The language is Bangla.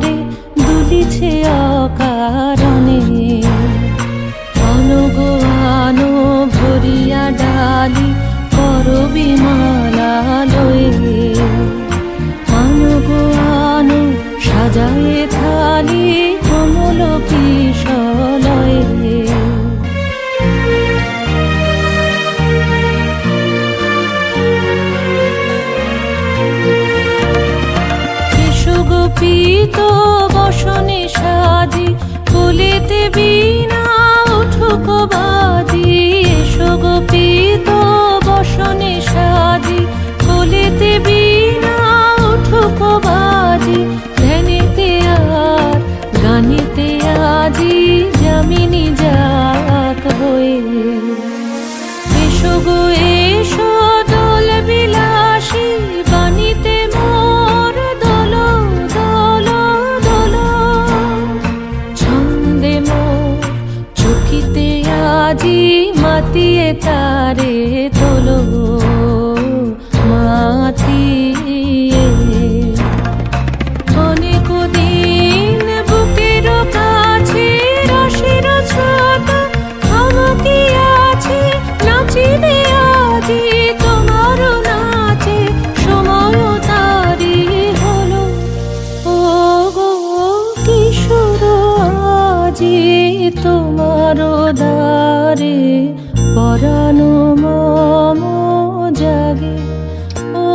তরে দুলিছে অকারণে। অনগো আনো ভরিয়া ডালি করবি মালা লয়ে অনগো আনো সাজায়ে গোপিত বসনে সাজি আজি মাতিয়ে তারে তোলো। তোমার দ্বারে পরানো মম জাগে। ও